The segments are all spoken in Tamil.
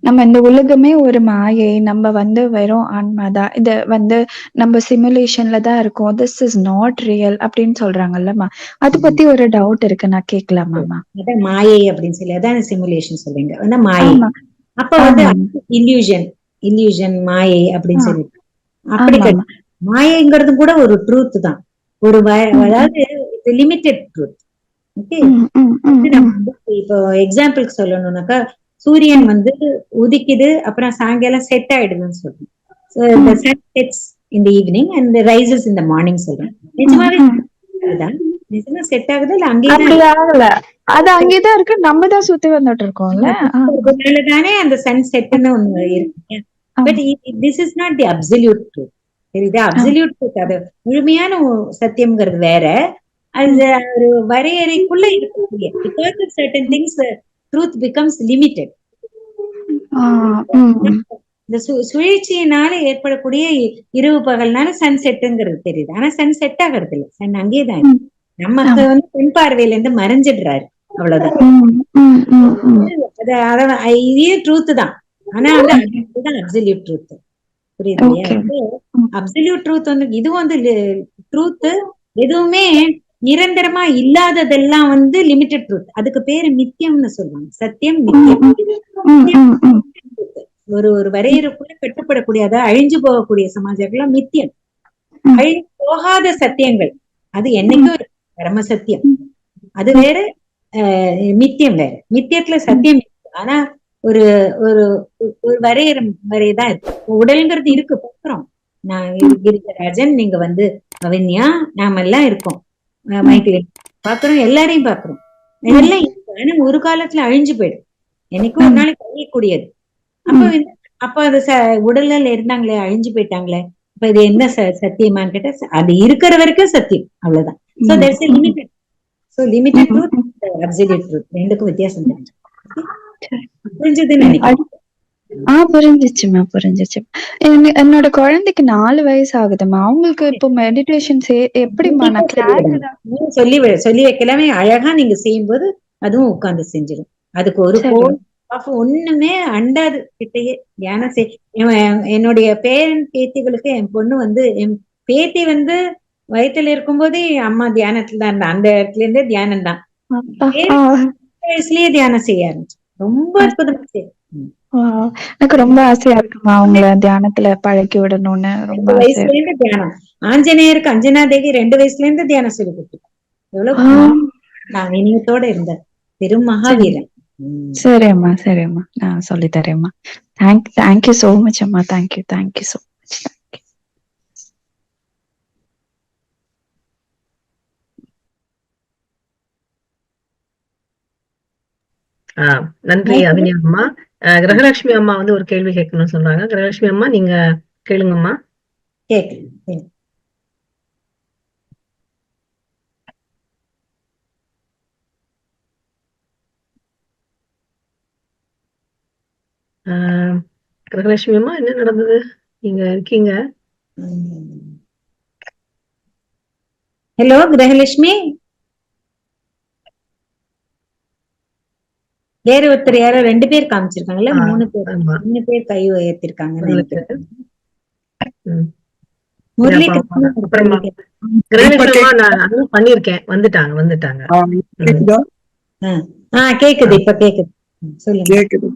நம்ம இந்த உலகமே ஒரு மாயை. நம்ம வந்து வெறும் ஆன்மா தான். இத வந்து நம்ம சிமுலேஷன்ல தான் இருக்கோம். திஸ் இஸ் நாட் ரியல் அப்படின்னு சொல்றாங்கல்லம்மா. அத பத்தி ஒரு டவுட் இருக்கு. நான் கேட்கலாமாம்மா? அதான் மாயை அப்படின்னு சொல்லி அதான் சிமுலேஷன் சொல்றீங்க. ஆனா மாயை. அப்ப வந்து. இல்யூஷன் இல்யூஷன் மாயை அப்படின்னு. சொல்லி அப்படி. மாயைங்கிறது கூட ஒரு ட்ரூத் தான். ஒரு. அதாவது லிமிட்டெட் ட்ரூத். ஓகே. இப்போ எக்ஸாம்பிளுக்கு சொல்லணும்னாக்கா, சூரியன் வந்து உதிக்குது, அப்புறம் சாயங்காலம் செட் ஆயிடுதுன்னு சொல்றோம். So the ம். sun sets in the evening and rises in the morning சொல்றோம். ம், நிஜமாவே. நிஜமா செட் ஆகுதா இல்ல அங்கேயே ஆகல. அது அங்கே தான் இருக்கு. நம்ம தான் சுத்தி வந்துட்டு இருக்கோம்ல. தானே அந்த சன் செட்னு ஒண்ணு இருக்கு. But this is not the absolute truth. தெரியுதா? ஆ. அப்சல்யூட் ட்ரூத் அது முழுமையான சத்தியம்ங்கிறது வேற. அது ஒரு வரையறைக்குள்ள இருக்கக்கூடிய because of certain things truth becomes ம். இந்த சு சுழற்சியினால ஏற்படக்கூடிய இரவு பகல்னால சன் செட்டுங்கிறது தெரியுது. ஆனா சன் செட் ஆகிறது இல்ல. சன் அங்கேயே தான் இருக்கு. ம். நமக்கு. வந்து கண் பார்வையில இருந்து மறைஞ்சிடுறாரு. அவ்வளவுதான். இதே ட்ரூத் தான். ஆனா வந்து அதுதான் அப்சல்யூட் ட்ரூத். புரியுது. அப்சல்யூட் ட்ரூத் வந்து இது வந்து ட்ரூத் எதுவுமே நிரந்தரமா இல்லாததெல்லாம் வந்து லிமிட்டட் ட்ரூத். அதுக்கு பேரு மித்தியம்னு சொல்லுவாங்க. சத்தியம் ம், மித்தியம். ம், ம், ம். ஒரு ஒரு வரையறைக்குள்ள கட்டுப்படக்கூடிய அதாவது அழிஞ்சு போகக்கூடிய சமாஜங்கள்லாம் மித்தியம். ம். அழிஞ்சு போகாத சத்தியங்கள். அது என்னைக்கும் இருக்கு. பரம சத்தியம். அது வேற மித்தியம் வேற. மித்தியத்துல சத்தியம் இருக்கு. ஆனா ஒரு ஒரு ஒரு வரையறை வரையதான் இருக்கு. உடல்ங்கிறது இருக்கு பாக்குறோம். நான் கிரிஜராஜன் நீங்க வந்து கவின்யா நாம எல்லாம் இருக்கோம். மைக்கேல் பாக்குறோம் எல்லாரையும் பாக்குறோம். இதெல்லாம். ஆனா ஒரு காலத்துல அழிஞ்சு போயிடும். என்னைக்கும் ஒரு. நாளைக்கு அழியக்கூடியது. அப்ப அப்ப அது உடல்ல இருந்தாங்களே அழிஞ்சு போயிட்டாங்களே அப்ப இது என்ன ச சத்தியமான்னு கேட்டா அது இருக்கிற வரைக்கும் சத்தியம் அவ்வளவுதான் so a limited so limited ம், ட்ரூத். அப்சல்யூட் ட்ரூத் ரெண்டுக்கும் வித்தியாசம் தெரிஞ்சு. புரிஞ்சதுன்னு நினைக்கிறேன் அடு- ஆ புரிஞ்சிச்சுமா புரிஞ்சிச்சு. என்ன- என்னோட குழந்தைக்கு நாலு வயசு ஆகுதுமா அவங்களுக்கு இப்போ மெடிடேஷன் எப்படிமா நான் சொல்லி கிளாஸ் விடுங்க. நீங்க சொல்லி வி- சொல்லி வைக்கலாமே. அழகா நீங்க செய்யும்போது அதுவும் உட்கார்ந்து செஞ்சிடும். அதுக்கு ஒரு சரி கோல் ஆஃப் ஒண்ணுமே அண்டாது கிட்டயே. தியானம் செய் என்- என்னுடைய பேரன் பேத்திகளுக்கு என் பொண்ணு வந்து என் பேத்தி வந்து வயித்துல இருக்கும்போதே அம்மா தியானத்துல தான் இருந்தா. அந்த இடத்துல இருந்தே தியானம் தான். அப்பா, பேரன் ஆ, வயசுலயே தியானம் செய்ய ஆரம்பிச்சு. ரொம்ப அற்புதமா செய்யும் எனக்கு ரொம்ப ஆசையா இருக்குமா அவங்கள தியானத்துல பழக்கி விடணும்னு ரொம்ப வயசுல இருக்கு. இருந்து தியானம். ஆஞ்சநேயருக்கு அஞ்சனா தேவி ரெண்டு வயசுல இருந்து தியானம் சொல்லி கொடுத்துருக்கோம். எவ்வளவு நான் இனியத்தோட இருந்த பெரும் மகாவீரன். ம். சரி அம்மா சரி அம்மா. நான் சொல்லி தரேம்மா தேங்க் தேங்க்யூ சோ மச் அம்மா. தேங்க்யூ தேங்க்யூ சோ மச் ஆ, நன்றி அபிநயா அம்மா. அஹ், கிரகலட்சுமி அம்மா வந்து ஒரு கேள்வி கேட்கணும்னு சொல்றாங்க கிரகலட்சுமி அம்மா நீங்க கேளுங்கம்மா. அஹ், கிரகலட்சுமி அம்மா என்ன நடந்தது? நீங்க இருக்கீங்க. ஹலோ கிரகலட்சுமி? வேற ஒருத்தர் யாரோ ரெண்டு பேர் காமிச்சிருக்காங்கல்ல? மூணு பேர் மூணு பேர் கை கிருஷ்ணன் அதுவும் பண்ணிருக்கேன் வந்துட்டாங்க வந்துட்டாங்க. கேக்குதா? இப்ப கேக்குது. சொல்லுங்க. கேக்குது.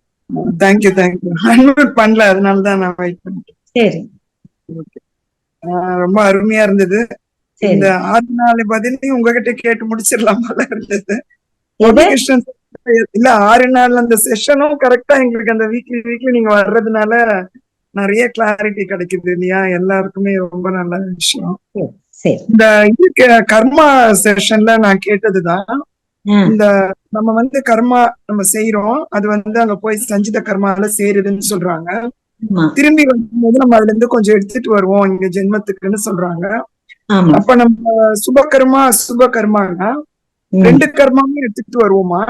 தேங்க்யூ தேங்க்யூ அன்மியூட் பண்ணல அதனாலதான் நான் வெயிட் பண்ணிட்டேன் சரி. ஆஹ் ரொம்ப அருமையா இருந்தது. சரி. இந்த ஆறு நாலு பதிலையும் உங்ககிட்ட கேட்டு முடிச்சிடலாம் போல இருந்தது. எது? இல்ல ஆறு நாள் அந்த செஷனும் கரெக்டா எங்களுக்கு அந்த வீக்லி வீக்லி நீங்க வர்றதுனால நிறைய கிளாரிட்டி கிடைக்குது இல்லையா? எல்லாருக்குமே ரொம்ப நல்ல விஷயம். இந்த இதுக்கு கர்மா செஷன்ல நான் கேட்டதுதான். இந்த நம்ம வந்து கர்மா நம்ம செய்யறோம் அது வந்து அங்க போய் சஞ்சித கர்மால சேருதுன்னு சொல்றாங்க. திரும்பி வரும்போது நம்ம அதுல இருந்து கொஞ்சம் எடுத்துட்டு வருவோம். இங்க ஜென்மத்துக்குன்னு சொல்றாங்க. அப்ப நம்ம சுப கர்மா அசுப கர்மானா ரெண்டு கர்மாவும் எடுத்துட்டு வருவோமா.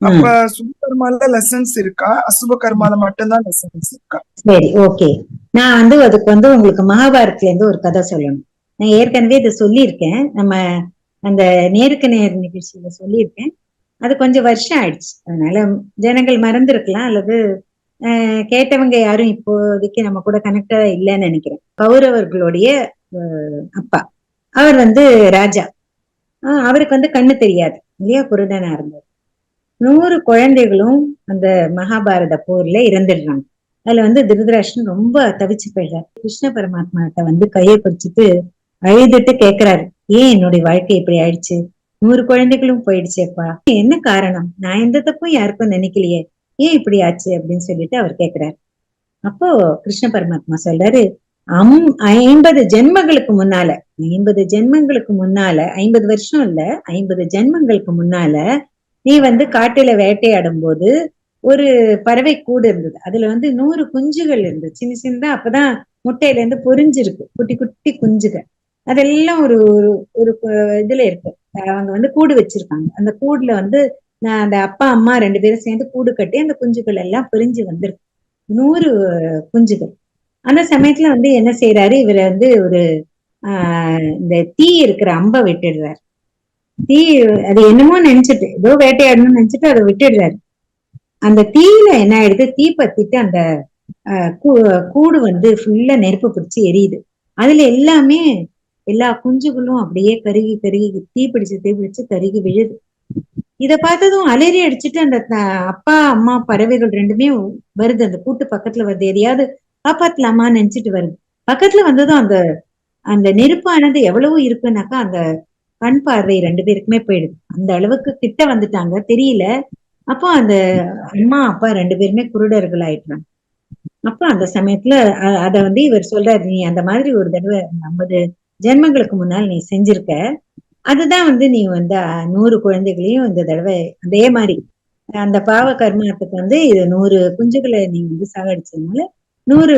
அப்ப சுப கர்மால லெசன்ஸ் இருக்கா? அசுப கர்மால மட்டும்தான் லெசன்ஸ் இருக்கா? சரி ஓகே நான் வந்து அதுக்கு வந்து உங்களுக்கு மகாபாரத்ல இருந்து ஒரு கதை சொல்லணும். நான் ஏற்கனவே இதை சொல்லியிருக்கேன். நம்ம அந்த நேருக்கு நேர் நிகழ்ச்சியில சொல்லியிருக்கேன். அது கொஞ்சம் வருஷம் ஆயிடுச்சு. அதனால ஜனங்கள் மறந்துருக்கலாம் அல்லது கேட்டவங்க யாரும் இப்போதைக்கு நம்ம கூட கனெக்டா இல்லைன்னு நினைக்கிறேன். கௌரவர்களுடைய அப்பா. அவர் வந்து ராஜா. அவருக்கு வந்து கண்ணு தெரியாது. இல்லையா? குருடனா இருந்தார். நூறு குழந்தைகளும் அந்த மகாபாரத போர்ல இறந்துடுறாங்க. அதுல வந்து திருதராஷ்டன் ரொம்ப தவிச்சு போயிடுறாரு. கிருஷ்ண பரமாத்மாட்ட வந்து கையை பிடிச்சிட்டு அழுதுட்டு கேக்குறாரு ஏன் என்னுடைய வாழ்க்கை இப்படி ஆயிடுச்சு? நூறு குழந்தைகளும் போயிடுச்சேப்பா. என்ன காரணம்? நான் எந்த தப்பும் யாருக்கும் நினைக்கலையே. ஏன் இப்படி ஆச்சு? அப்படின்னு சொல்லிட்டு அவர் கேக்குறாரு. அப்போ கிருஷ்ண பரமாத்மா சொல்றாரு அம் ஐம்பது ஜென்மங்களுக்கு முன்னால ஐம்பது ஜென்மங்களுக்கு முன்னால ஐம்பது வருஷம் இல்ல ஐம்பது ஜென்மங்களுக்கு முன்னால நீ வந்து காட்டுல வேட்டையாடும் போது ஒரு பறவை கூடு இருந்தது. அதுல வந்து நூறு குஞ்சுகள் இருந்தது. சின்ன சின்னதா அப்பதான் முட்டையில இருந்து பொறிஞ்சிருக்கு குட்டி குட்டி குஞ்சுகள். அதெல்லாம் ஒரு ஒரு ஒரு இதுல இருக்கு. அவங்க வந்து கூடு வச்சிருக்காங்க. அந்த கூடுல வந்து நான் அந்த அப்பா அம்மா ரெண்டு பேரும் சேர்ந்து கூடு கட்டி அந்த குஞ்சுகள் எல்லாம் பிரிஞ்சு வந்திருக்கு. நூறு குஞ்சுகள். அந்த சமயத்துல வந்து என்ன செய்யறாரு இவர் வந்து ஒரு ஆஹ் இந்த தீ இருக்கிற அம்பை விட்டுடுறாரு. தீ அது என்னமோ நினைச்சிட்டு ஏதோ வேட்டையாடணும்னு நினைச்சிட்டு அதை விட்டுடுறாரு. அந்த தீயில என்ன ஆயிடுது? தீ பத்திட்டு அந்த கூடு வந்து ஃபுல்லா நெருப்பு பிடிச்சு எரியுது. அதுல எல்லாமே எல்லா குஞ்சுகளும் அப்படியே கருகி கருகி தீ பிடிச்சு தீ பிடிச்சு கருகி விழுது. இத பார்த்ததும் அலறி அடிச்சுட்டு அந்த அப்பா அம்மா பறவைகள் ரெண்டுமே வருது. அந்த கூட்டு பக்கத்துல வருது எதையாவது காப்பாத்தலாமான்னு நினைச்சிட்டு வருது. பக்கத்துல வந்ததும் அந்த அந்த நெருப்பானது எவ்வளவு இருக்குன்னாக்கா அந்த கண் பார்வை ரெண்டு பேருக்குமே போயிடுது. அந்த அளவுக்கு கிட்ட வந்துட்டாங்க. தெரியல. அப்போ அந்த அம்மா அப்பா ரெண்டு பேருமே குருடர்கள் ஆயிட்டாங்க அப்ப அந்த சமயத்துல அத வந்து இவர் சொல்றாரு நீ அந்த மாதிரி ஒரு தடவை ஐம்பது ஜென்மங்களுக்கு முன்னால் நீ செஞ்சிருக்க. அதுதான் வந்து நீ வந்து நூறு குழந்தைகளையும் இந்த தடவை அதே மாதிரி அந்த பாவ கர்மத்துக்கு வந்து இது நூறு குஞ்சுகளை நீ வந்து சாகடிச்சதுனால நூறு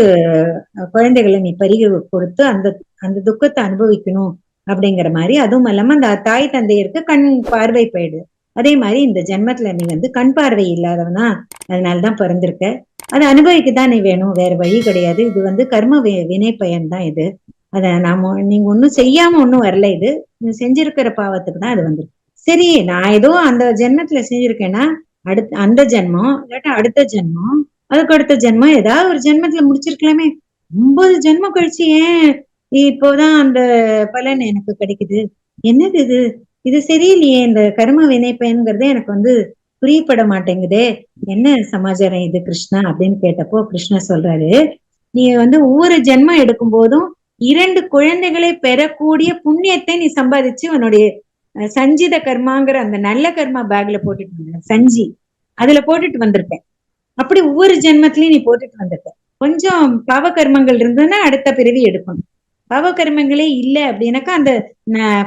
குழந்தைகளை நீ பறிக கொடுத்து அந்த அந்த துக்கத்தை அனுபவிக்கணும். அப்படிங்கிற மாதிரி. அதுவும் இல்லாம அந்த தாய் தந்தையருக்கு கண் பார்வை போயிடுது. அதே மாதிரி இந்த ஜென்மத்துல நீ வந்து கண் பார்வை இல்லாதவனா அதனாலதான் பிறந்திருக்க. அதை அனுபவிக்கத்தான் நீ வேணும். வேற வழி கிடையாது. இது வந்து கர்ம வி- வினை பயன் தான் இது. அத நாம நீங்க ஒன்னும் செய்யாம ஒன்னும் வரல இது. நீ செஞ்சிருக்கிற பாவத்துக்கு தான் அது வந்துருக்கு. சரி நான் ஏதோ அந்த ஜென்மத்துல செஞ்சிருக்கேன்னா அடுத்த அந்த ஜென்மம் இல்லாட்டா அடுத்த ஜென்மம் அதுக்கு அடுத்த ஜென்மம் ஏதாவது ஒரு ஜென்மத்துல முடிச்சிருக்கலாமே. ஒன்பது ஜென்மம் கழிச்சு ஏன் இப்போதான் அந்த பலன் எனக்கு கிடைக்குது. என்னது இது? இது சரியில்லையே இந்த கர்ம வினை பயன்கிறது எனக்கு வந்து புரியப்பட மாட்டேங்குதே. என்ன சமாச்சாரம் இது கிருஷ்ணா அப்படின்னு கேட்டப்போ கிருஷ்ணா சொல்றாரு நீ வந்து ஒவ்வொரு ஜென்மம் எடுக்கும் போதும் இரண்டு குழந்தைகளை பெறக்கூடிய புண்ணியத்தை நீ சம்பாதிச்சு உன்னுடைய சஞ்சித கர்மாங்கிற அந்த நல்ல கர்மா பேக்ல போட்டுட்டு வந்த சஞ்சி. அதுல போட்டுட்டு வந்திருப்பேன் அப்படி ஒவ்வொரு ஜென்மத்திலயும் நீ போட்டுட்டு வந்திருப்பேன் கொஞ்சம் பாவ கர்மங்கள் இருந்ததுன்னா அடுத்த பிறவி எடுக்கணும். பாவ கர்மங்களே இல்லை அப்படின்னாக்கா அந்த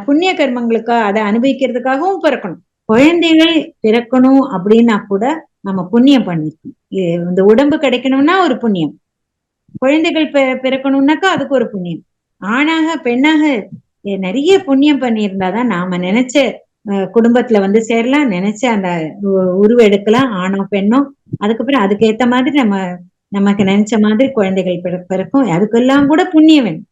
புண்ணிய கர்மங்களுக்கா அதை அனுபவிக்கிறதுக்காகவும் பிறக்கணும். குழந்தைகள் பிறக்கணும் அப்படின்னா கூட நம்ம புண்ணியம் பண்ணிக்கணும். இந்த உடம்பு கிடைக்கணும்னா ஒரு புண்ணியம். குழந்தைகள் பி- பிறக்கணும்னாக்கா அதுக்கு ஒரு புண்ணியம். ஆணாக பெண்ணாக நிறைய புண்ணியம் பண்ணியிருந்தாதான் நாம நினைச்ச அஹ், குடும்பத்துல வந்து சேரலாம் நினைச்ச அந்த உ- உருவம் எடுக்கலாம் ஆணோ பெண்ணோ அதுக்கப்புறம் அதுக்கேத்த மாதிரி நம்ம நமக்கு நினைச்ச மாதிரி குழந்தைகள் பிற- பிறக்கும். அதுக்கெல்லாம் கூட புண்ணியம் வேணும்.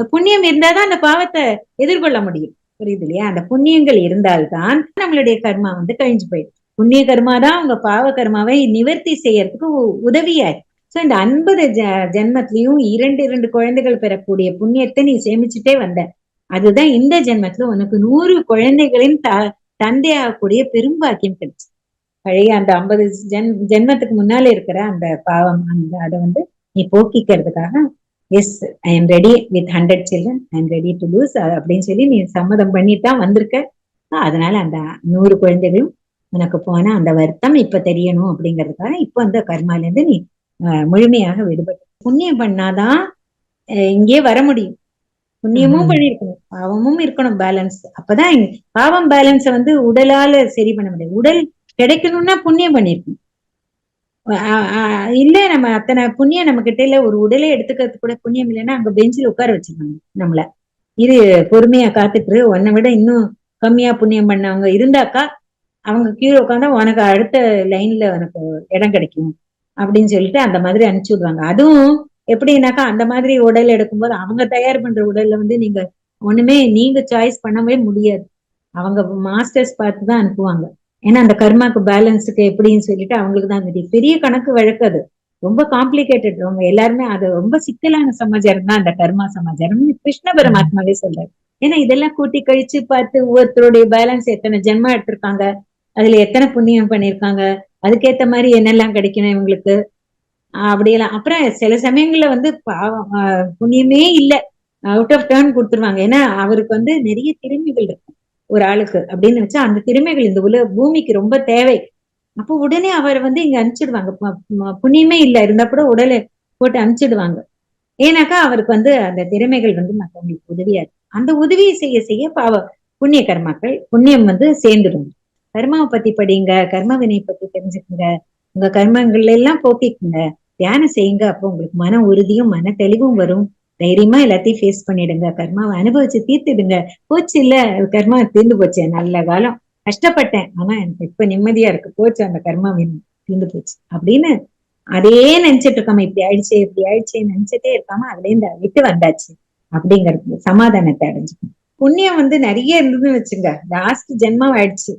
இந்த புண்ணியம் இருந்தாதான் அந்த பாவத்தை எதிர்கொள்ள முடியும். புரியுது இல்லையா? அந்த புண்ணியங்கள் இருந்தால்தான் நம்மளுடைய கர்மா வந்து கழிஞ்சு போயிடும். புண்ணிய கர்மா தான் உங்க பாவ கர்மாவை நிவர்த்தி செய்யறதுக்கு உ- உதவியாய். சோ இந்த ஐம்பது ஜென்மத்திலையும் இரண்டு இரண்டு குழந்தைகள் பெறக்கூடிய புண்ணியத்தை நீ சேமிச்சுட்டே வந்த. அதுதான் இந்த ஜென்மத்துல உனக்கு நூறு குழந்தைகளின் த தந்தையாகக்கூடிய பெரும்பாக்கியம் கிடைச்சு. பழைய அந்த ஐம்பது ஜென் ஜென்மத்துக்கு முன்னால இருக்கிற அந்த பாவம் அந்த அதை வந்து நீ போக்கிக்கிறதுக்காக yes I am ready with hundred children I am ready to lose அப்படின்னு சொல்லி நீ சம்மதம் பண்ணிட்டு தான் வந்திருக்க அதனால அந்த நூறு குழந்தைகளும் உனக்கு போன அந்த வருத்தம் இப்ப தெரியணும் அப்படிங்கிறதுக்காக இப்ப அந்த கர்மால இருந்து நீ முழுமையாக விடுபட்டு புண்ணியம் பண்ணாதான் இங்கே வர முடியும். புண்ணியமும். பண்ணிருக்கணும் பாவமும் இருக்கணும் பேலன்ஸ். அப்பதான் பாவம் பேலன்ஸ வந்து உடலால சரி பண்ண முடியாது உடல் கிடைக்கணும்னா புண்ணியம் பண்ணிருக்கணும் இல்ல நம்ம அத்தனை புண்ணியம் நம்ம கிட்ட இல்ல. ஒரு உடலை எடுத்துக்கிறது கூட புண்ணியம் இல்லைன்னா அங்க பெஞ்சில் உட்கார வச்சிருக்காங்க நம்மள. இது பொறுமையா காத்துட்டு உன்னை விட இன்னும் கம்மியா புண்ணியம் பண்ணவங்க இருந்தாக்கா அவங்க கீழே உட்காந்தா உனக்கு அடுத்த லைன்ல உனக்கு இடம் கிடைக்கும் அப்படின்னு சொல்லிட்டு அந்த மாதிரி அனுப்பிச்சு விடுவாங்க. அதுவும் எப்படின்னாக்கா அந்த மாதிரி உடல் எடுக்கும்போது அவங்க தயார் பண்ற உடல்ல வந்து நீங்க ஒண்ணுமே நீங்க சாய்ஸ் பண்ணவே முடியாது. அவங்க மாஸ்டர்ஸ் பார்த்து தான் அனுப்புவாங்க. ஏன்னா அந்த கர்மாக்கு பேலன்ஸுக்கு எப்படின்னு சொல்லிட்டு அவங்களுக்கு தான் தெரியும். பெரிய கணக்கு வழக்கு அது. ரொம்ப காம்ப்ளிகேட்டட். ரொம்ப எல்லாருமே அது ரொம்ப சிக்கலான சமாச்சாரம் தான் அந்த கர்மா சமாச்சாரம். கிருஷ்ண பரமாத்மாவே சொல்றாரு. ஏன்னா இதெல்லாம் கூட்டி கழிச்சு பார்த்து ஒவ்வொருத்தருடைய பேலன்ஸ் எத்தனை ஜென்மம் எடுத்திருக்காங்க அதுல எத்தனை புண்ணியம் பண்ணிருக்காங்க அதுக்கேத்த மாதிரி என்னெல்லாம் கிடைக்கணும் இவங்களுக்கு. அப்படியெல்லாம். அப்புறம் சில சமயங்கள்ல வந்து பாவம் ஆஹ் புண்ணியமே இல்ல. அவுட் ஆஃப் டேர்ன் கொடுத்துருவாங்க. ஏன்னா அவருக்கு வந்து நிறைய திறமைகள் இருக்கும் ஒரு ஆளுக்கு அப்படின்னு வச்சா அந்த திறமைகள் இந்த உல பூமிக்கு ரொம்ப தேவை. அப்போ உடனே அவர் வந்து இங்க அனுப்பிச்சிடுவாங்க. புண்ணியமே இல்ல இருந்தா கூட உடலை போட்டு அனுப்பிச்சிடுவாங்க. ஏன்னாக்கா அவருக்கு வந்து அந்த திறமைகள் வந்து மற்றவங்களுக்கு உதவியா இருக்கு அந்த உதவியை செய்ய செய்ய பாவ புண்ணிய கர்மாக்கள் புண்ணியம் வந்து சேர்ந்துடும். கர்மாவை பத்தி படிங்க கர்ம வினையை பத்தி தெரிஞ்சுக்குங்க. உங்க கர்மங்கள் எல்லாம் போக்கிக்குங்க தியானம் செய்யுங்க அப்போ உங்களுக்கு மன உறுதியும் மன தெளிவும் வரும். தைரியமா எல்லாத்தையும் ஃபேஸ் பண்ணிடுங்க. கர்மாவை அனுபவிச்சு தீர்த்துடுங்க. போச்சு இல்ல கர்மா தீர்ந்து போச்சு. நல்ல காலம். கஷ்டப்பட்டேன். ஆனா எனக்கு இப்ப நிம்மதியா இருக்கு. போச்சு அந்த கர்மா தீர்ந்து போச்சு. அப்படின்னு அதே நினைச்சிட்டு இருக்காம. இப்படி ஆயிடுச்சு இப்படி ஆயிடுச்சு நினைச்சிட்டே இருக்காம அதுல இருந்து விட்டு வந்தாச்சு. அப்படிங்கிறது சமாதானத்தை அடைஞ்சுக்கணும். புண்ணியம் வந்து நிறைய இருந்ததுன்னு வச்சுங்க. லாஸ்ட் ஜென்மம் ஆயிடுச்சு.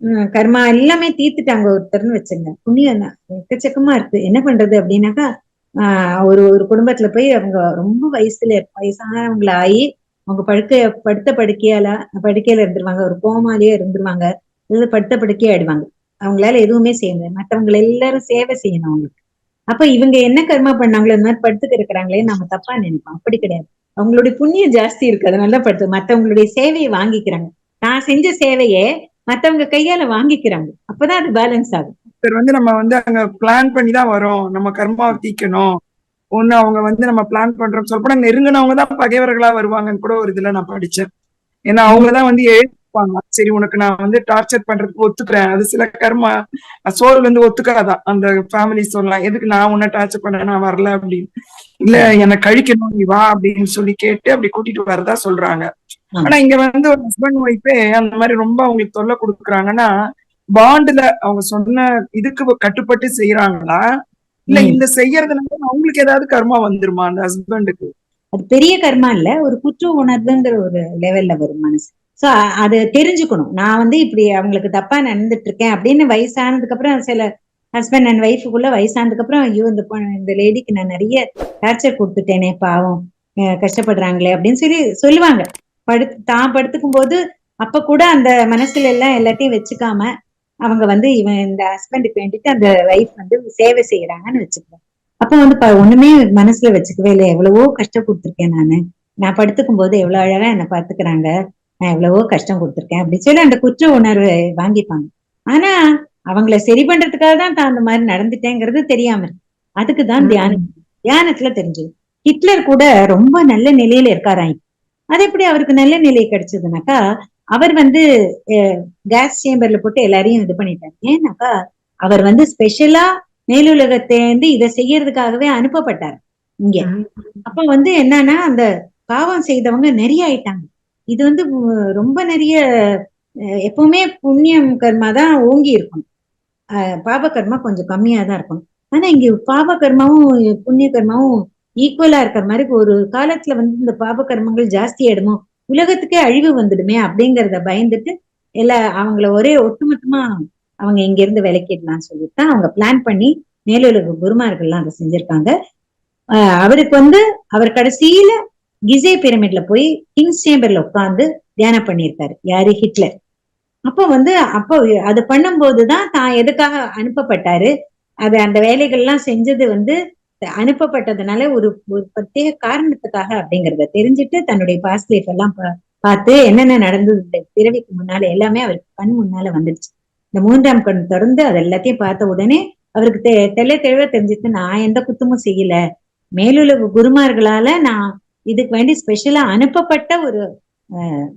உம் கர்மா எல்லாமே தீர்த்துட்டாங்க ஒருத்தர்னு வச்சுங்க. புண்ணியம் தான். எக்கச்சக்கமா இருக்கு. என்ன பண்றது அப்படின்னாக்கா ஆஹ் ஒரு ஒரு குடும்பத்துல போய் அவங்க ரொம்ப வயசுல வயசானவங்கள ஆகி அவங்க படுக்கைய படுத்த படுக்கையால படுக்கையில இருந்துருவாங்க. ஒரு கோமாலேயே இருந்துருவாங்க. இல்ல படுத்த படுக்கையே ஆயிடுவாங்க. அவங்களால எதுவுமே செய்ய முடியாது. மற்றவங்களை எல்லாரும் சேவை செய்யணும் அவங்களுக்கு. அப்ப இவங்க என்ன கர்மா பண்ணாங்களோ இந்த மாதிரி படுத்துக்க இருக்கிறாங்களே நம்ம தப்பா நினைப்போம். அப்படி கிடையாது. அவங்களுடைய புண்ணியம் ஜாஸ்தி இருக்கு. அதனால படுத்து மத்தவங்களுடைய சேவையை வாங்கிக்கிறாங்க. நான் செஞ்ச சேவையை மத்தவங்க கையால வாங்கிக்கிறாங்க. அப்பதான் அது பேலன்ஸ் ஆகும். ஒருத்தர் வந்து நம்ம வந்து அங்க பிளான் பண்ணி தான் வரோம். நம்ம கர்மாவை தீக்கணும். ஒண்ணு அவங்க வந்து நம்ம பிளான் பண்றோம் சொல்லப்போனா நெருங்கினவங்க தான் பகைவர்களா வருவாங்கன்னு கூட ஒரு இதுல நான் படிச்சேன். ஏன்னா அவங்கதான் வந்து எழுப்பாங்க சரி உனக்கு நான் வந்து டார்ச்சர் பண்றதுக்கு ஒத்துக்கிறேன். அது சில கர்மா சோல் வந்து ஒத்துக்காதான் அந்த ஃபேமிலி சொல்லலாம் எதுக்கு நான் உன்னை டார்ச்சர் பண்ண நான் வரல அப்படின்னு. இல்ல என்னை கழிக்கணும் நீ வா அப்படின்னு சொல்லி கேட்டு அப்படி கூட்டிட்டு வரதா சொல்றாங்க. ஆனா இங்க வந்து ஒரு ஹஸ்பண்ட் ஒய்ஃபே அந்த மாதிரி ரொம்ப அவங்களுக்கு தொல்லை கொடுக்குறாங்கன்னா பாண்டுல அவங்க சொன்ன இதுக்கு கட்டுப்பட்டு செய்யறாங்களா இல்ல. இந்த செய்யறதுனால அவங்களுக்கு ஏதாவது கர்மா வந்துருமா அந்த ஹஸ்பண்டுக்கு அது பெரிய கர்மா இல்ல ஒரு குற்ற உணர்வுங்கிற ஒரு லெவல்ல வரும் மனசு. சோ அது தெரிஞ்சுக்கணும். நான் வந்து இப்படி அவங்களுக்கு தப்பா நடந்துட்டு இருக்கேன் அப்படின்னு வயசானதுக்கு அப்புறம் சில ஹஸ்பண்ட் அண்ட் ஒய்ஃபுக்குள்ள வயசானதுக்கு அப்புறம் ஐயோ இந்த இந்த லேடிக்கு நான் நிறைய டார்ச்சர் கொடுத்துட்டேனே பாவம். கஷ்டப்படுறாங்களே அப்படின்னு சொல்லி சொல்லுவாங்க. படுத்து தான் படுத்துக்கும் போது அப்ப கூட அந்த மனசுல எல்லாம் எல்லாத்தையும் வச்சுக்காம அவங்க வந்து இவன் இந்த ஹஸ்பண்டுக்கு வேண்டிட்டு அந்த ஒய்ஃப் வந்து சேவை செய்யறாங்கன்னு வச்சுக்குவாங்க அப்ப வந்து ஒண்ணுமே மனசுல வச்சுக்கவே இல்லை. எவ்வளவோ கஷ்டம் கொடுத்துருக்கேன் நானு. நான் படுத்துக்கும் போது எவ்வளவு அழகா என்னை பாத்துக்கிறாங்க நான் எவ்வளவோ கஷ்டம் கொடுத்துருக்கேன் அப்படின்னு சொல்லி அந்த குற்ற உணர்வை வாங்கிப்பாங்க. ஆனா அவங்கள சரி பண்றதுக்காக தான் தான் அந்த மாதிரி நடந்துட்டேங்கிறது தெரியாம இருக்கு. அதுக்குதான். தியானம். தியானத்துல தெரிஞ்சது. ஹிட்லர் கூட ரொம்ப நல்ல நிலையில இருக்காராம். அது எப்படி அவருக்கு நல்ல நிலை கிடைச்சதுனாக்கா அவர் வந்து கேஸ் சேம்பர்ல போட்டு எல்லாரையும் இது பண்ணிட்டாரு. ஏன்னாக்கா அவர் வந்து ஸ்பெஷலா மேலுலகத்திலேருந்து இதை செய்யறதுக்காகவே அனுப்பப்பட்டார். இங்க. அப்ப வந்து என்னன்னா அந்த பாவம் செய்தவங்க நிறைய ஆயிட்டாங்க. இது வந்து ரொம்ப நிறைய எப்பவுமே புண்ணியம் கர்மா தான் ஓங்கி இருக்கணும் அஹ், பாப கர்மா கொஞ்சம் கம்மியா தான் இருக்கணும் ஆனா இங்க பாப கர்மாவும் புண்ணிய கர்மாவும் ஈக்குவலா இருக்கிற மாதிரி ஒரு காலத்துல வந்து இந்த பாப கர்மங்கள் ஜாஸ்தி ஆயிடுமோ? உலகத்துக்கே அழிவு வந்துடுமே அப்படிங்கிறத பயந்துட்டு எல்லா அவங்கள ஒரே ஒட்டுமொத்தமா அவங்க இங்க இருந்து விலக்கிடலாம்னு சொல்லிட்டு அவங்க பிளான் பண்ணி மேலுலக குருமார்கள்லாம் அதை செஞ்சிருக்காங்க. அவருக்கு வந்து அவர் கடைசியில கிசே பிரமிட்ல போய் கிங்ஸ் சேம்பர்ல உட்கார்ந்து தியானம் பண்ணியிருக்காரு. யாரு? ஹிட்லர். அப்போ வந்து அப்போ அது பண்ணும்போதுதான் தான் எதுக்காக அனுப்பப்பட்டாரு? அது அந்த வேலைகள்லாம் செஞ்சது வந்து அனுப்பப்பட்டதுனால ஒரு ஒரு பிரத்யேக காரணத்துக்காக அப்படிங்கறத தெரிஞ்சுட்டு தன்னுடைய பாஸ்ட் லைஃப் எல்லாம் பா- பார்த்து என்னென்ன நடந்தது இந்த பிறவிக்கு முன்னால எல்லாமே அவருக்கு கண் முன்னால வந்துடுச்சு. இந்த மூன்றாம் கண் தொடர்ந்து அது எல்லாத்தையும் பார்த்த உடனே அவருக்கு தெ- தெள்ள தெளிவா தெரிஞ்சுட்டு நான் எந்த குத்தமும் செய்யல. மேலுலக குருமார்களால நான் இதுக்கு வேண்டி ஸ்பெஷலா அனுப்பப்பட்ட ஒரு ஆஹ்,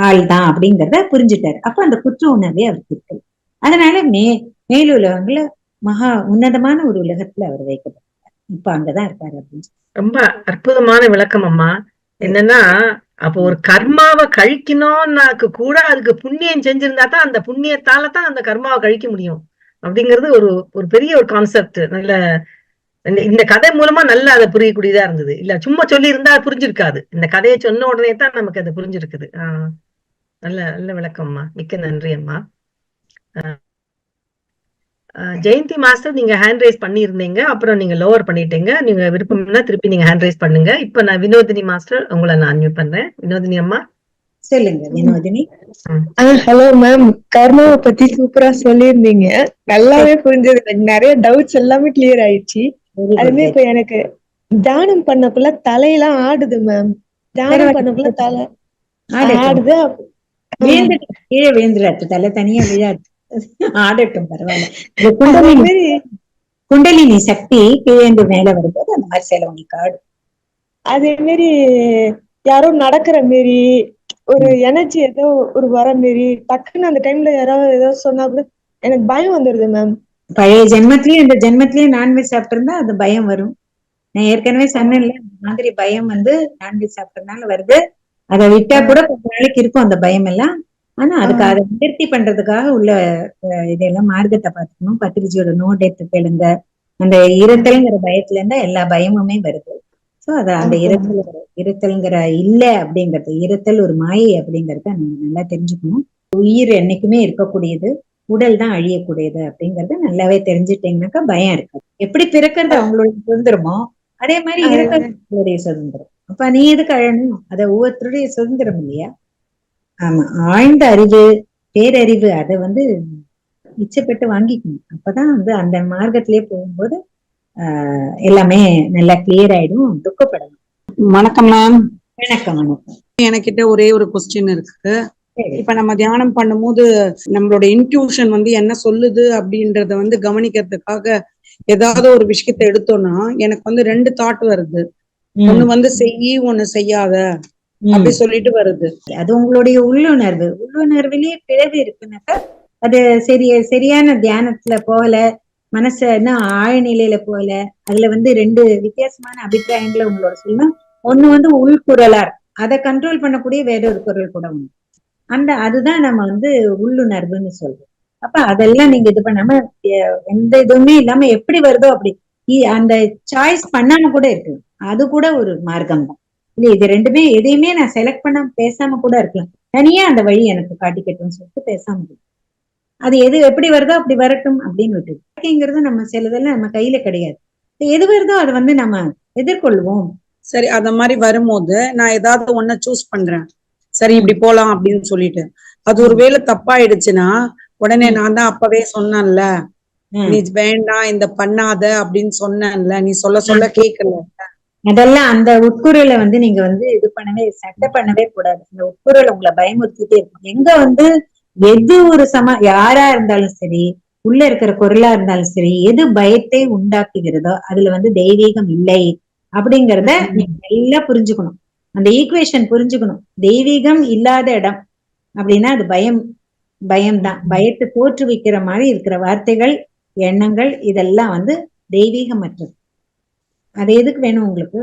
ஆள் தான் அப்படிங்கறத புரிஞ்சுட்டாரு. அப்ப அந்த குற்ற உணர்வே அவருக்கு இருக்கு. அதனால மே மேலுலகங்கள மகா உன்னதமான ஒரு உலகத்துல அவர் வைக்கப்பட்டார். இப்ப அங்கதான் இருக்காரு அப்படின்னு ரொம்ப அற்புதமான விளக்கம் அம்மா. என்னன்னா அப்போ ஒரு கர்மாவை கழிக்கணும்னாக்கு கூட அதுக்கு புண்ணியம் செஞ்சிருந்தா தான் அந்த புண்ணியத்தால தான் அந்த கர்மாவை கழிக்க முடியும். அப்படிங்கிறது ஒரு ஒரு பெரிய ஒரு கான்செப்ட் நல்ல இந்த- கதை மூலமா நல்லா அதை புரியக்கூடியதா இருந்தது. இல்ல சும்மா சொல்லி இருந்தா புரிஞ்சிருக்காது. இந்த கதையை சொன்ன உடனே தான் நமக்கு அது புரிஞ்சிருக்குது. ஆஹ் நல்ல நல்ல விளக்கம்மா மிக்க நன்றி அம்மா. ஆஹ் ஜெயந்தி மாஸ்டர் நீங்க ஹேண்ட் ரைஸ் பண்ணியிருந்தீங்க அப்புறம் நீங்க லோவர் பண்ணிட்டீங்க. நீங்க விருப்பம்னா திருப்பி நீங்க ஹேண்ட் ரைஸ் பண்ணுங்க. இப்ப நான் வினோதினி மாஸ்டர் உங்களை நான் அன்மியூட் பண்றேன். வினோதினி அம்மா? சொல்லுங்க வினோதினி. ஹலோ மேம் கர்மாவை பத்தி சூப்பரா சொல்லியிருந்தீங்க. நல்லாவே புரிஞ்சது. எனக்கு நிறைய டவுட்ஸ் எல்லாமே கிளியர் ஆயிடுச்சு. அதுமே இப்ப எனக்கு தியானம் பண்ணக்குள்ள தலையெல்லாம் ஆடுது மேம் தியானம். பண்ணக்குள்ள தலை. ஆடுது. கீழே விழுந்துடாது தலை தனியா விழாது. ஆடட்டும் பரவாயில்ல. குண்டலினி சக்தி கீழேந்து மேல வரும்போது அந்த மாதிரி சில உங்களுக்கு ஆடும் அதே மாதிரி யாரோ நடக்கிற மாரி ஒரு எனர்ஜி ஏதோ ஒரு வர மாரி டக்குன்னு அந்த டைம்ல யாராவது ஏதோ சொன்னா கூட எனக்கு பயம் வந்துருது மேம் பழைய ஜென்மத்திலயும் இந்த ஜென்மத்திலயும் நான்வெஜ் சாப்பிட்டிருந்தா அது பயம் வரும். நான் ஏற்கனவே சொன்னேன்ல இந்த மாதிரி பயம் வந்து நான்வெஜ் சாப்பிட்டதுனால வருது. அதை விட்டா கூட கொஞ்ச நாளைக்கு இருக்கும் அந்த பயம் எல்லாம். ஆனா அதுக்கு அதை நிவர்த்தி பண்றதுக்காக உள்ள இதெல்லாம் மார்க்கத்தை பார்த்துக்கணும். பத்திரிஜியோட நோ டெத் கேளுங்க அந்த இருத்தல்ங்கிற பயத்துல இருந்தா எல்லா பயமுமே வருது. சோ அத அந்த இருத்தல் இருத்தல்ங்கிற இல்ல அப்படிங்கறது இருத்தல் ஒரு மாயை அப்படிங்கறத நல்லா தெரிஞ்சுக்கணும். உயிர் என்னைக்குமே இருக்கக்கூடியது உடல் தான் அழியக்கூடியது அப்படிங்கறது நல்லாவே தெரிஞ்சுட்டீங்கன்னாக்கா பயம் இருக்கு எப்படி பிறக்கிறது அவங்களோட சுதந்திரமோ அதே மாதிரி இருக்கிறது சுதந்திரம். அப்ப நீ எதுக்கு அழணும்? அத ஒவ்வொருத்தருடைய சுதந்திரம் இல்லையா? ஆமா ஆழ்ந்த அறிவு பேரறிவு அதை வந்து இச்சப்பட்டு வாங்கிக்கணும். அப்பதான் வந்து அந்த மார்க்கத்திலே போகும்போது ஆஹ் எல்லாமே நல்லா கிளியர் ஆயிடும் துக்கப்படணும் வணக்கம் மேம் வணக்கம் வணக்கம். எனக்கிட்ட ஒரே ஒரு கொஸ்டின் இருக்கு. இப்ப நம்ம தியானம் பண்ணும்போது நம்மளோட இன்ட்யூஷன் வந்து என்ன சொல்லுது அப்படின்றத வந்து கவனிக்கிறதுக்காக ஏதாவது ஒரு விஷயத்த எடுத்தோம்னா எனக்கு வந்து ரெண்டு தாட் வருது. ஒண்ணு வந்து செய்யி ஒண்ணு செய்யாத. அப்படி சொல்லிட்டு வருது. அது உங்களுடைய உள்ளுணர்வு. உள்ளுணர்விலேயே பிளவு இருக்குனாக்கா அது சரிய சரியான தியானத்துல போகல மனச என்ன ஆழ்நிலையில போகல அதுல வந்து ரெண்டு வித்தியாசமான அபிப்பிராயங்களை உங்களோட சொல்லணும். ஒண்ணு வந்து உள்குரலார். அதை கண்ட்ரோல் பண்ணக்கூடிய வேற ஒரு குரல் கூட உண்டு. அந்த அதுதான் நம்ம வந்து உள்ளுணர்வுன்னு சொல்றோம். அப்ப அதெல்லாம் நீங்க இது பண்ணாம எந்த இதுவுமே இல்லாம எப்படி வருதோ அப்படி. அந்த சாய்ஸ் பண்ணாம கூட இருக்கு அது கூட ஒரு மார்க்கம் தான். இல்ல இது ரெண்டுமே எதையுமே நான் செலக்ட் பண்ண பேசாம கூட இருக்கலாம். தனியா அந்த வழி எனக்கு காட்டிக்கட்டும்னு சொல்லிட்டு பேசாம. அது எது எப்படி வருதோ அப்படி வரட்டும் அப்படின்னு விட்டு வாழ்க்கைங்கிறது நம்ம சிலதெல்லாம் நம்ம கையில கிடையாது. எது வருதோ அதை வந்து நம்ம எதிர்கொள்வோம். சரி அந்த மாதிரி வரும்போது நான் ஏதாவது ஒன்ன சூஸ் பண்றேன். சரி இப்படி போலாம் அப்படின்னு சொல்லிட்டு. அது ஒருவேளை தப்பாயிடுச்சுன்னா உடனே நான் தான் அப்பவே சொன்னேன்ல. நீ வேண்டாம் இந்த பண்ணாத அப்படின்னு சொன்னேன்ல. நீ சொல்ல சொல்ல கேட்கல அதெல்லாம் அந்த உட்குறலை வந்து நீங்க வந்து இது பண்ணவே சட்டை பண்ணவே கூடாது. அந்த உட்குறல் உங்களை பயமுறுத்திட்டே இருக்கும். எங்க வந்து எது ஒரு சம யாரா இருந்தாலும் சரி உள்ள இருக்கிற குரலா இருந்தாலும் சரி எது பயத்தை உண்டாக்குகிறதோ அதுல வந்து தெய்வீகம் இல்லை அப்படிங்கறத நீங்க நல்லா புரிஞ்சுக்கணும். அந்த ஈக்குவேஷன் புரிஞ்சுக்கணும். தெய்வீகம் இல்லாத இடம் அப்படின்னா அது பயம் பயம்தான். பயத்தை தோற்றுவிக்கிற மாதிரி இருக்கிற வார்த்தைகள் எண்ணங்கள் இதெல்லாம் வந்து தெய்வீகமற்றது. அது எதுக்கு வேணும் உங்களுக்கு?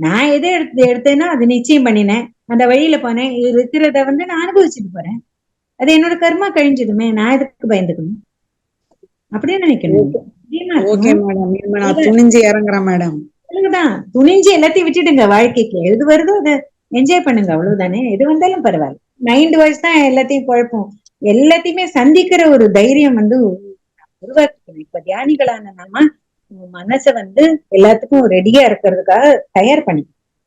நான் எதை எடுத்து எடுத்தேன்னா அது நிச்சயம் பண்ணினேன். அந்த வழியில போனேன். இருக்கிறத வந்து நான் அனுபவிச்சுட்டு போறேன். அது என்னோட கர்மா கழிஞ்சதுமே நான் எதுக்கு பயந்துக்கணும்? அப்படியே நினைக்கணும். துணிஞ்சு இறங்குறேன் மேடம். அவ்வளவுதான் துணிஞ்சு எல்லாத்தையும் விட்டுடுங்க வாழ்க்கைக்கு. எது வருதோ அதை என்ஜாய் பண்ணுங்க. அவ்வளவுதானே. எது வந்தாலும் பரவாயில்ல. மைண்ட் வாய்ஸ் தான் எல்லாத்தையும் குழப்பம். எல்லாத்தையுமே சந்திக்கிற ஒரு தைரியம் வந்து உருவாக்கிக்கணும். இப்ப தியானிகளான நாம உங்க மனசை வந்து எல்லாத்துக்கும் ரெடியா இருக்கிறதுக்காக தயார் பண்ணி.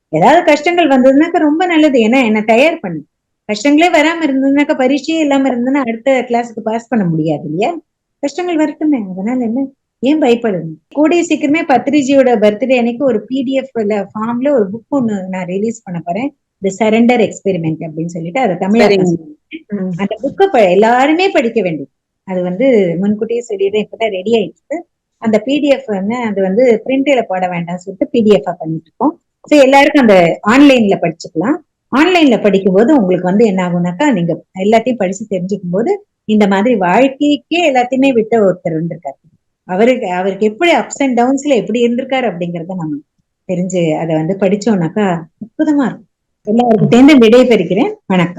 ஏதாவது கஷ்டங்கள் வந்ததுனாக்கா ரொம்ப நல்லது. ஏன்னா என்ன தயார் பண்ணு. கஷ்டங்களே வராம இருந்ததுனாக்கா பரீட்சையே இல்லாம இருந்ததுன்னா அடுத்த கிளாஸுக்கு பாஸ் பண்ண முடியாது இல்லையா? கஷ்டங்கள் வரட்டுமே. அதனால என்ன? ஏன் பயப்படணும்? கூடிய சீக்கிரமே பத்ரிஜியோட பர்த்டே அன்னைக்கு ஒரு பிடிஎஃப் ஃபார்ம்ல ஒரு புக் ஒண்ணு நான் ரிலீஸ் பண்ண போறேன். தி சரண்டர் எக்ஸ்பெரிமெண்ட் அப்படின்னு சொல்லிட்டு அதை தமிழ். அந்த புக்கை எல்லாருமே படிக்க வேண்டும். அது வந்து முன்கூட்டியே சொல்லிடுறேன். இப்பதான் ரெடி ஆயிடுச்சு. அந்த பிடிஎஃப் வந்து அது வந்து பிரிண்ட்ல போட வேண்டாம்னு சொல்லிட்டு பிடிஎஃப் பண்ணிட்டு இருக்கோம் ஸோ எல்லாருக்கும் அந்த ஆன்லைன்ல படிச்சுக்கலாம். ஆன்லைன்ல படிக்கும்போது உங்களுக்கு வந்து என்ன ஆகும்னாக்கா நீங்க எல்லாத்தையும் படிச்சு தெரிஞ்சுக்கும் போது இந்த மாதிரி வாழ்க்கைக்கே எல்லாத்தையுமே விட்ட ஒருத்தர் இருந்திருக்காரு. அவருக்கு அவருக்கு எப்படி அப்ஸ் அண்ட் டவுன்ஸ்ல எப்படி இருந்திருக்காரு அப்படிங்கறத நம்ம தெரிஞ்சு அதை வந்து படிச்சோம்னாக்கா அற்புதமா இருக்கும். எல்லாருக்கிட்டேருந்து விடை பெறுகிறேன் வணக்கம்.